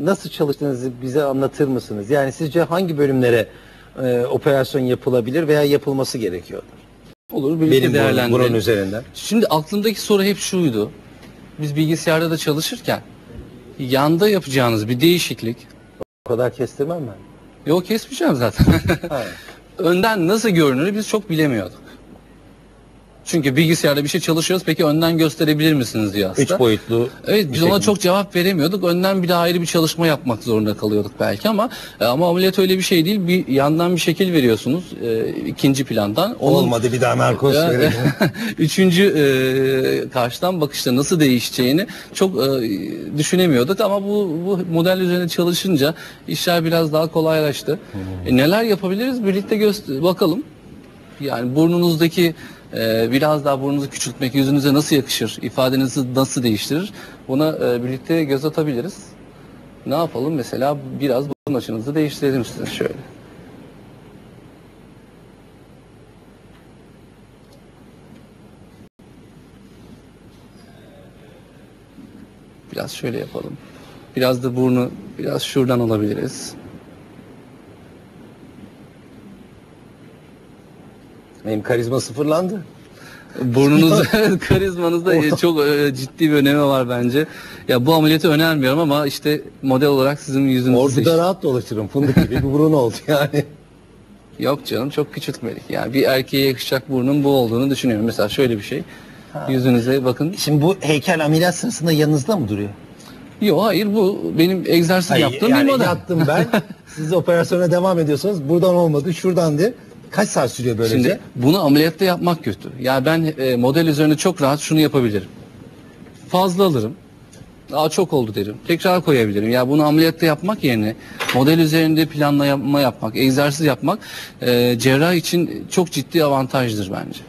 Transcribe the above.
nasıl çalıştığınızı bize anlatır mısınız? Yani sizce hangi bölümlere e, operasyon yapılabilir veya yapılması gerekiyordur? Olur birlikte Benim değerlendirelim. burun üzerinden. Şimdi aklımdaki soru hep şuydu. Biz bilgisayarda da çalışırken yanda yapacağınız bir değişiklik O kadar kestirmem ben. yok kesmeyeceğim zaten. Önden nasıl görünür biz çok bilemiyorduk. Çünkü bilgisayarda bir şey çalışıyoruz peki önden gösterebilir misiniz diyor hasta. Üç boyutlu. Evet biz ona çok cevap veremiyorduk. Önden bir de ayrı bir çalışma yapmak zorunda kalıyorduk belki ama e, ama ameliyat öyle bir şey değil. Bir yandan bir şekil veriyorsunuz e, ikinci plandan. Onun- Olmadı bir daha narkoz Ya, verelim. Üçüncü e, karşıdan bakışta nasıl değişeceğini çok e, düşünemiyorduk ama bu, bu model üzerine çalışınca işler biraz daha kolaylaştı. E, neler yapabiliriz birlikte bakalım. Yani burnunuzdaki e, biraz daha burnunuzu küçültmek yüzünüze nasıl yakışır, ifadenizi nasıl değiştirir buna e, birlikte göz atabiliriz. Ne yapalım mesela biraz burun açınızı değiştirelim size şöyle. Biraz şöyle yapalım. Biraz da burnu biraz şuradan alabiliriz. Benim karizma sıfırlandı. Burnunuz, karizmanızda e, çok e, ciddi bir önemi var bence. Ya bu ameliyatı önermiyorum ama işte model olarak sizin yüzünüzü Orduda seçtim. rahat dolaşırım. Fındık gibi bir burun oldu yani. Yok canım çok küçültmedik. Yani bir erkeğe yakışacak burnun bu olduğunu düşünüyorum. Mesela şöyle bir şey. Yüzünüze bakın. Şimdi bu heykel ameliyat sırasında yanınızda mı duruyor? Yok hayır bu benim egzersiz Hayır, yaptığım yani bir model. yattım ben. Siz operasyona devam ediyorsanız buradan olmadı şuradan diye. Kaç saat sürüyor böylece? Şimdi bunu ameliyatta yapmak kötü. Yani ben e, model üzerine çok rahat şunu yapabilirim. Fazla alırım. Aa çok oldu derim. Tekrar koyabilirim. Ya bunu ameliyatta yapmak yerine model üzerinde planlama yapmak, egzersiz yapmak e, cerrah için çok ciddi avantajdır bence.